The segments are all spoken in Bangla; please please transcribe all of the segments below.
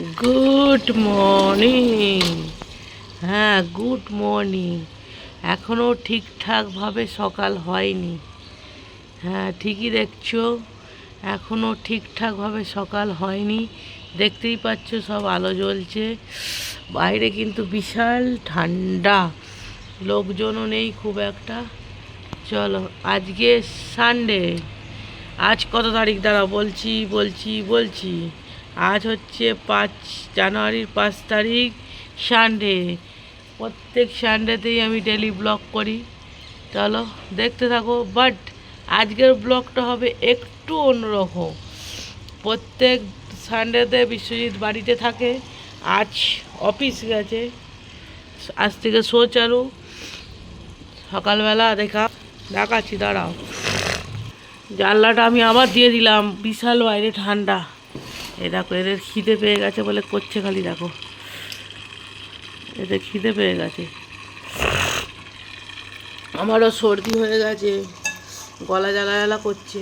গুড মর্নিং হ্যাঁ গুড মর্নিং এখনও ঠিকঠাকভাবে সকাল হয়নি। হ্যাঁ ঠিকই দেখছ। এখনও ঠিকঠাকভাবে সকাল হয়নি। দেখতেই পাচ্ছ সব আলো জ্বলছে। বাইরে কিন্তু বিশাল ঠান্ডা। লোকজনও নেই খুব একটা। চলো, আজকে সানডে আজ কত তারিখ দ্বারা বলছি বলছি বলছি। আজ হচ্ছে পাঁচ জানুয়ারির পাঁচ তারিখ সানডে। প্রত্যেক সানডেতেই আমি ডেলি ব্লগ করি। চলো দেখতে থাকো। বাট আজকের ব্লগটা হবে একটু অন্যরকম। প্রত্যেক সানডেতে বিশ্বজিৎ বাড়িতে থাকে। আজ অফিস গেছে। আজ থেকে শো চালু। সকালবেলা দেখা। দেখাচ্ছি, দাঁড়াও। জানলাটা আমি আবার দিয়ে দিলাম। বিশাল বাইরে ঠান্ডা। এ দেখো, এদের খিদে পেয়ে গেছে বলে করছে খালি, দেখো। এদের খিদে পেয়ে গেছে। আমারও সর্দি হয়ে গেছে, গলা জ্বালা জ্বালা করছে।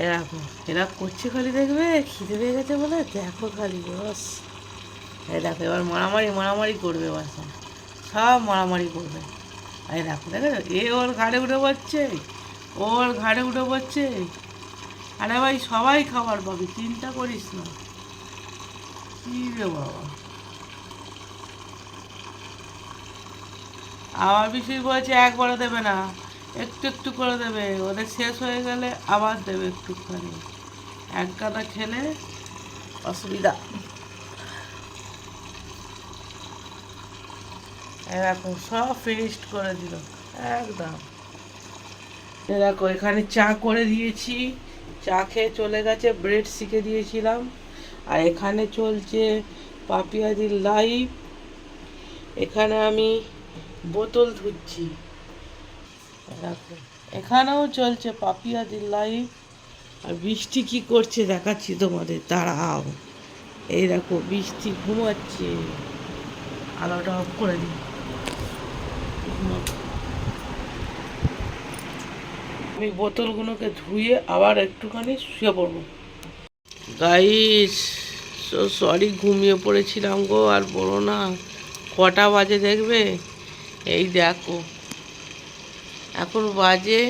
এ দেখো, এরা করছে খালি দেখবে, খিদে পেয়ে গেছে বলে দেখো খালি, বস। এই দেখো, এবার মারামারি মারামারি করবে এবার সব। সব মারামারি করবে। এই দেখো দেখো এ ওর ঘাড়ে উঠে পড়ছে, ওর ঘাড়ে উঠে পড়ছে। আরে ভাই, সবাই খাবার পাবে, চিন্তা করিস না। কি রে বাবা। আবার বেশি বলছে একবারে দেবে না, একটু একটু করে দেবে। ওদের শেষ হয়ে গেলে আবার দেবে একটুখানি। এক গাদা খেলে অসুবিধা। এরকম সব ফিনিশড করে দিল। একদম। এরকম এখানে চা করে দিয়েছি। চা খেয়ে চলে গেছে ব্রেড শিখে দিয়েছিলাম। আর এখানে চলছে পাপিয়াদির লাইভ এখানে আমি বোতল ধুচ্ছি। দেখো, এখানেও চলছে পাপিয়াদির লাইভ আর বৃষ্টি কি করছে দেখাচ্ছি তোমাদের, দাঁড়াও। এই দেখো, বৃষ্টি ঘুমাচ্ছে। আলোটা অফ করে দিই। আমি বোতলগুলোকে ধুয়ে আবার একটুখানি শুয়ে পড়ব। গাইস সরি ঘুমিয়ে পড়েছিলাম গো, আর বলো না, কটা বাজে দেখবে? এই দেখো, এখন বাজে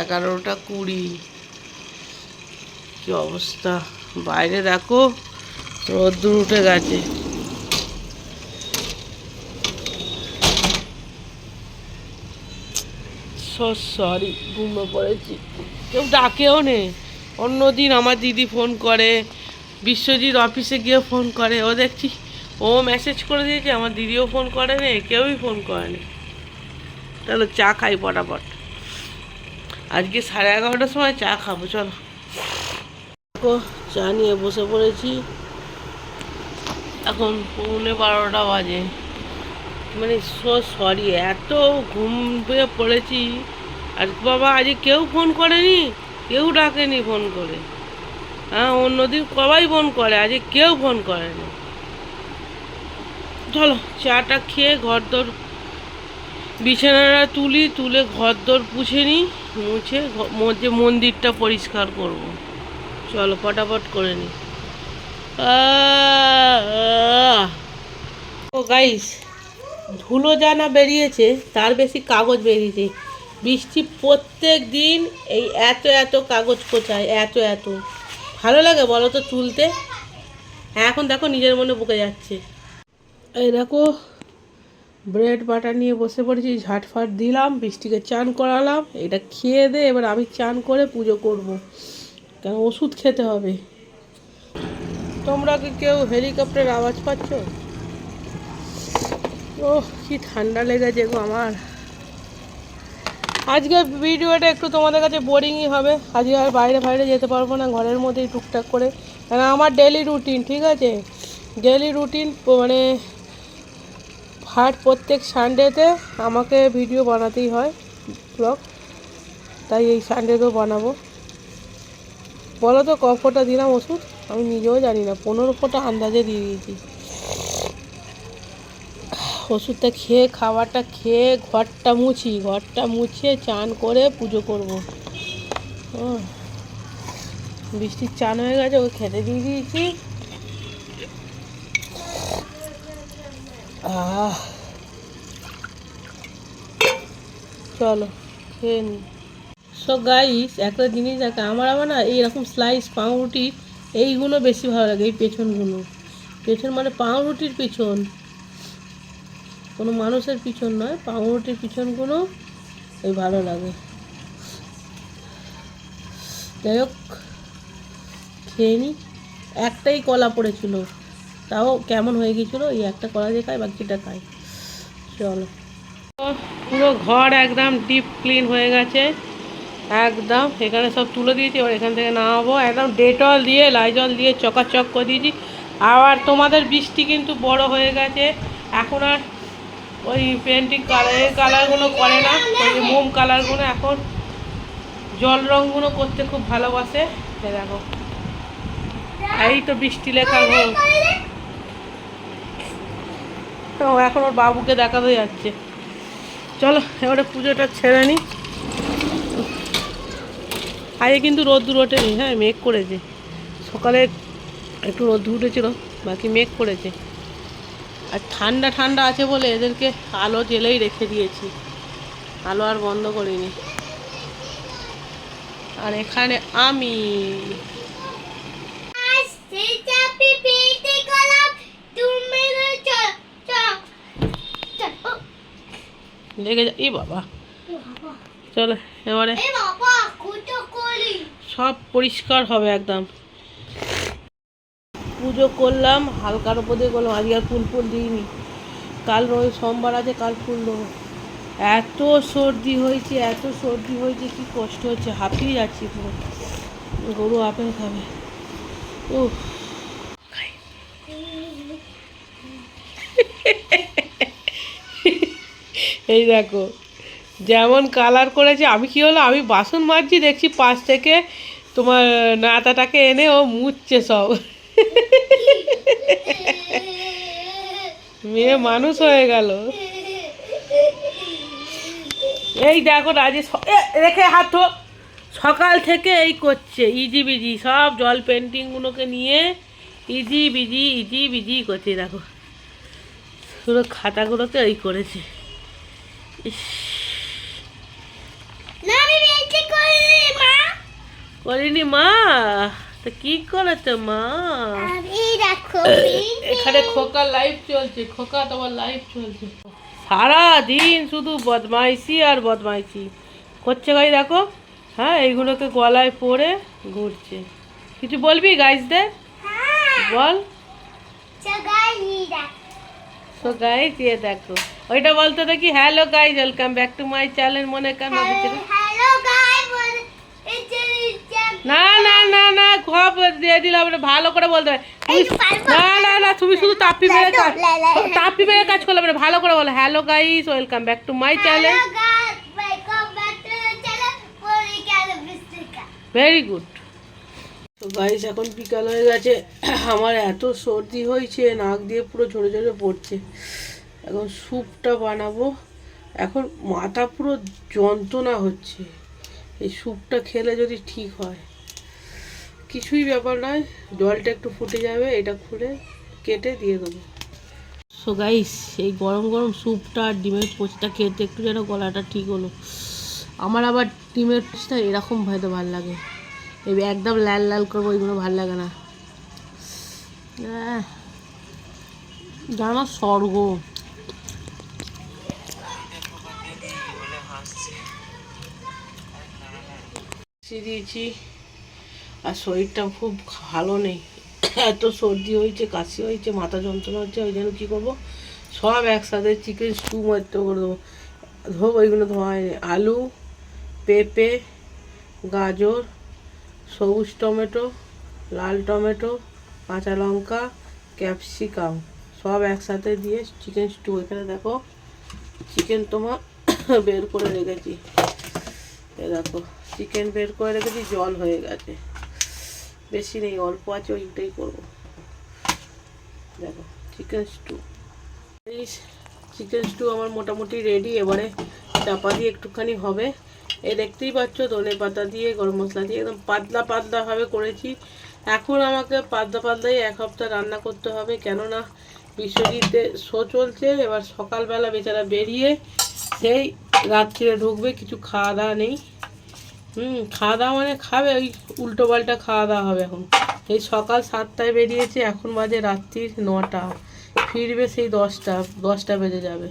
এগারোটা কুড়ি। কি অবস্থা? বাইরে দেখো, রোদ্দুর উঠে গেছে। সো সরি ঘুমিয়ে পড়েছি। কেউ ডাকেও নে। অন্যদিন আমার দিদি ফোন করে। বিশ্বজিৎ অফিসে গিয়ে ফোন করে। ও দেখছি, ও মেসেজ করে দিয়েছে, আমার দিদিও ফোন করে নে, কেউই ফোন করে করেনি চলো চা খাই পটাপট। আজকে সাড়ে এগারোটার সময় চা খাব, চলো। চা নিয়ে বসে পড়েছি। এখন পৌনে বারোটা বাজে। মানে সো সরি এত ঘুম পেয়ে পড়েছি। আর বাবা আজ কেউ ফোন করেনি? কেউ ডাকেনি ফোন করে। হ্যাঁ অন্যদিন সবাই ফোন করে, আজকে কেউ ফোন করেনি। চলো, চাটা খেয়ে ঘর ঘরদোর বিছানাটা তুলি, তুলে ঘর ঘরদোর পুছে নিই, মুছে মধ্যে মন্দিরটা পরিষ্কার করব। চলো, ফটাফট করে নিই! ও গাইস ধুলো যা না বেরিয়েছে, তার বেশি কাগজ বেরিয়েছে। বৃষ্টি প্রত্যেক দিন এই এত এত কাগজ কোচায়, এত এত। ভালো লাগে বলো তো তুলতে? হ্যাঁ এখন দেখো নিজের মনে বুকে যাচ্ছে। এই দেখো, ব্রেড বাটার নিয়ে বসে পড়েছি, ঝাটফাট দিলাম, বৃষ্টিকে চান করালাম, এটা খেয়ে দে, এবার আমি চান করে পুজো করব। কেন ওষুধ খেতে হবে? তোমরা কি কেউ হেলিকপ্টার আওয়াজ পাচ্ছ? ও কি ঠান্ডা লেগেছে গো আমার। আজকে ভিডিওটা একটু তোমাদের কাছে বোরিংই হবে। আজকে আর বাইরে বাইরে যেতে পারব না, ঘরের মধ্যেই টুকটাক করে। কারণ আমার ডেলি রুটিন ঠিক আছে? ডেলি রুটিন মানে হাট প্রত্যেক সানডেতে আমাকে ভিডিও বানাতেই হয় ব্লগ তাই এই সানডেতেও বানাবো। বলো তো, ক দিলাম ওষুধ? আমি নিজেও জানি না, পনেরো ফোটা আন্দাজে দিয়ে দিয়েছি। ওষুধটা খেয়ে, খাবারটা খেয়ে ঘরটা মুছি, ঘরটা মুছে চান করে পুজো করব। বৃষ্টির চান হয়ে গেছে, ওকে খেতে দিয়ে দিয়েছি। আহ, চলো, খেয়ে নি। গাইস একটা জিনিস দেখে, আমার আবার না এইরকম স্লাইস পাউরুটির এইগুলো বেশি ভালো লাগে, এই পেছনগুলো। পেছন মানে পাউরুটির পিছন। কোনো মানুষের পিছন নয়, পাউরুটির পিছনগুলো এই ভালো লাগে। যাই হোক, খেয়ে নি। একটাই কলা পড়েছিল, তাও কেমন হয়ে গেছিল? এই একটা কলা দিয়ে খাই বাকিটা খাই চলো। পুরো ঘর একদম ডিপ ক্লিন হয়ে গেছে। একদম, এখানে সব তুলে দিয়েছি, এবার এখান থেকে নামাবো। একদম ডেটল দিয়ে লাইজল দিয়ে চকাচক করে দিয়েছি। আবার তোমাদের বৃষ্টি কিন্তু বড় হয়ে গেছে। এখন আর ওই পেন্টিং কালারের কালারগুলো করে না, ওই মোম কালারগুলো এখন জল রঙগুলো করতে খুব ভালোবাসে। দেখো। এই তো বৃষ্টি লেখা ঘর। তো এখন ওর বাবুকে দেখাতে যাচ্ছে। চলো, এবারে পুজোটা ছেড়ে নিই আগে কিন্তু রোদ্দুর ওঠেনি হ্যাঁ মেঘ করেছে। সকালে একটু রোদ্দুর উঠেছিল, বাকি মেঘ করেছে। আর ঠান্ডা ঠান্ডা আছে বলে এদেরকে আলো জেলেই রেখে দিয়েছি। আলো আর বন্ধ করিনি। আর এখানে আমি। লেগে যা ই বাবা। চলো এবারে সব পরিষ্কার হবে একদম। পুজো করলাম, হালকার উপর দিয়ে করলাম। আজকে আর ফুল ফুল দিইনি। কাল রোজ সোমবার আছে, কাল ফুল দেবো। এত সর্দি হয়েছে, এত সর্দি হয়েছে, কি কষ্ট হচ্ছে, হাঁপিয়ে যাচ্ছি পুরো। গরু আপেল খাবে। উফ। এই দেখো, যেমন কালার করেছে, আমি কি হলো, আমি বাসন মাজছি, দেখছি পাশ থেকে তোমার নাতাটাকে এনে ও মুছছে সব। মেয়ে মানুষ হয়ে গেল। এই দেখো রাজে রেখে হাত। সকাল থেকে এই করছে ইজি বিজি সব জল পেন্টিংগুলোকে নিয়ে ইজি বিজি ইজি বিজি করছে দেখো। পুরো খাতাগুলোকে এই করেছে। করিনি মা? তো কি করেছে মা এখানে খোকা লাইভ চলছে খোকা তোমার লাইভ চলছে। সারা দিন শুধু বদমাইশি আর বদমাইশি। করছে গাই দেখো হ্যাঁ এইগুলোকে গলায় পরে ঘুরছে। কিছু বলবি গাইসদের? বল। তো গাইস দিয়ে দেখো ওইটা বলতে দেখি hello guys welcome back to my channel মনে কেন দিচ্ছে না না না না খব দিয়ে দিলাম ওটা ভালো করে বলতে হবে। না না না তুমি শুধু তাপ্পি মেরে কাজ তাপ্পি মেরে কাজ করলে হবে না, ভালো করে বলো। Hello guys welcome back to my channel very good তো গাইস এখন বিকাল হয়ে গেছে। আমার এত সর্দি হয়েছে নাক দিয়ে পুরো ঝরে ঝরে পড়ছে। এখন স্যুপটা বানাবো। এখন মাথা পুরো যন্ত্রণা হচ্ছে। এই স্যুপটা খেলে যদি ঠিক হয়। কিছুই ব্যাপার নয় জলটা একটু ফুটে যাবে এটা খুলে কেটে দিয়ে দেবো। সো গাইস এই গরম গরম স্যুপটা আর ডিমের পোচটা খেতে একটু যেন গলাটা ঠিক হলো। আমার আবার ডিমের পোচটা এরকম হয়তো ভালো লাগে। এই একদম লাল লাল করব ওইগুলো ভালো লাগে না। জানো স্বর্গ। দিয়েছি। আর শরীরটা খুব ভালো নেই। এত সর্দি হয়েছে, কাশি হয়েছে, মাথা যন্ত্রণা হচ্ছে ওই জন্য কী করব? সব একসাথে চিকেন স্টু মতো করে দেবো। ধোবো ওইগুলো ধোয়া হয়নি আলু, পেঁপে, গাজর, সবুজ টমেটো, লাল টমেটো, কাঁচা লঙ্কা, ক্যাপসিকাম। সব একসাথে দিয়ে চিকেন স্টু এখানে দেখো, চিকেন তোমার বের করে রেখেছি। এ দেখো, চিকেন বের করে রেখেছি, জল হয়ে গেছে। বেশি নেই, অল্প আছে, ওইটাই করব। দেখো চিকেন স্টু চিকেন স্টু আমার মোটামুটি রেডি এবারে চাপা দিয়ে একটুখানি হবে। এ দেখতেই পাচ্ছ, ধনে পাতা দিয়ে, গরম মশলা দিয়ে, একদম পাতলা পাতলাভাবে করেছি। এখন আমাকে পাতলা পাতলাই এক সপ্তাহ রান্না করতে হবে, কেননা বিশ্বজিতে শো চলছে, এবার সকালবেলা বেচারা বেরিয়ে সেই রাত্রিরে ঢুকবে, কিছু খাওয়া দাওয়া নেই। হুম খাওয়া দাওয়া মানে খাবে, ওই উল্টো পাল্টা খাওয়া দাওয়া হবে এখন। এই সকাল সাতটায় বেরিয়েছে, এখন বাজে রাত্রির নটা। ফিরবে সেই দশটা দশটা বেজে যাবে।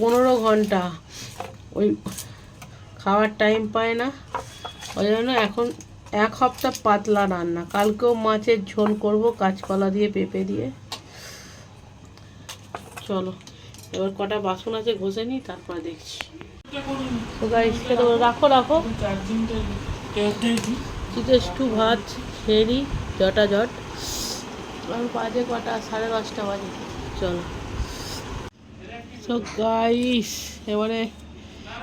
পনেরো ঘণ্টা। ওই খাওয়ার টাইম পায় না। ওই জন্য এখন এক সপ্তাহ পাতলা রান্না। কালকেও মাছের ঝোল করব, কাঁচকলা দিয়ে পেঁপে দিয়ে। চলো, এবার কটা বাসন আছে, ঘষে নিই, তারপর দেখছি। তো গাইস খেতে রাখো রাখো। চিতো একটু ভাত খেয়ে নিই জটা জট আর বাজে কটা, সাড়ে দশটা বাজে। চলো। সো গাইস এবারে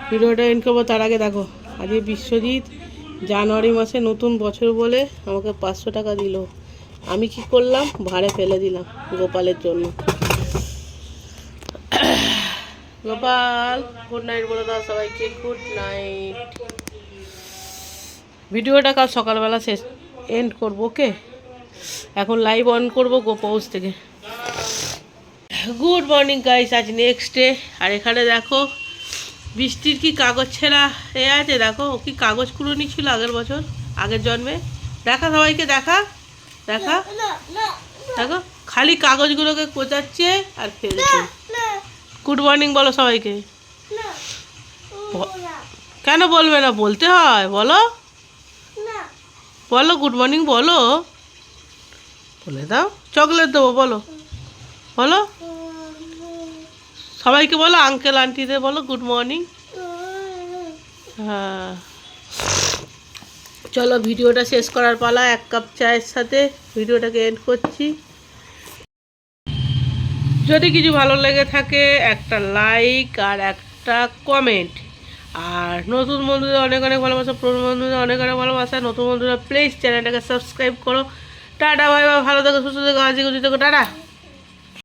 ভিডিওটা এন্ড করব, তার আগে দেখো, আজকে বিশ্বজিৎ জানুয়ারি মাসে নতুন বছর বলে আমাকে পাঁচশো টাকা দিল। আমি কি করলাম? ভাড়ে ফেলে দিলাম গোপালের জন্য। গোপাল গুড নাইট বলে দাও সবাইকে গুড নাইট ভিডিওটা কাল সকালবেলা শেষ এন্ড করব ওকে এখন লাইভ অন করব গোপাউস থেকে। গুড মর্নিং গাইস আজ নেক্সট ডে আর এখানে দেখো বৃষ্টির কি কাগজ ছেঁড়া এ আছে দেখো ও কি কাগজ কুড়োনি ছিল আগের বছর আগের জন্মে। দেখা সবাইকে দেখা? দেখা? দেখো খালি কাগজগুলোকে কোচাচ্ছে আর ফেলছে। গুড মর্নিং বলো সবাইকে। কেন বলবে না? বলতে হয় বলো। বলো গুড মর্নিং বলো। বলে দাও চকলেট দেবো বলো। বলো। সবাইকে বলো আঙ্কেল আন্টিদের বলো গুড মর্নিং হ্যাঁ। চলো ভিডিওটা শেষ করার পালা এক কাপ চায়ের সাথে। ভিডিওটাকে এন্ড করছি। যদি কিছু ভালো লেগে থাকে, একটা লাইক আর একটা কমেন্ট আর নতুন বন্ধুদের অনেক অনেক ভালোবাসা, পুরনো বন্ধুদের অনেক অনেক ভালোবাসা। নতুন বন্ধুরা প্লিজ চ্যানেলটাকে সাবস্ক্রাইব করো। টাটা ভাই ভালো থেকো, সুস্থ থেকো থেকো। টাটা।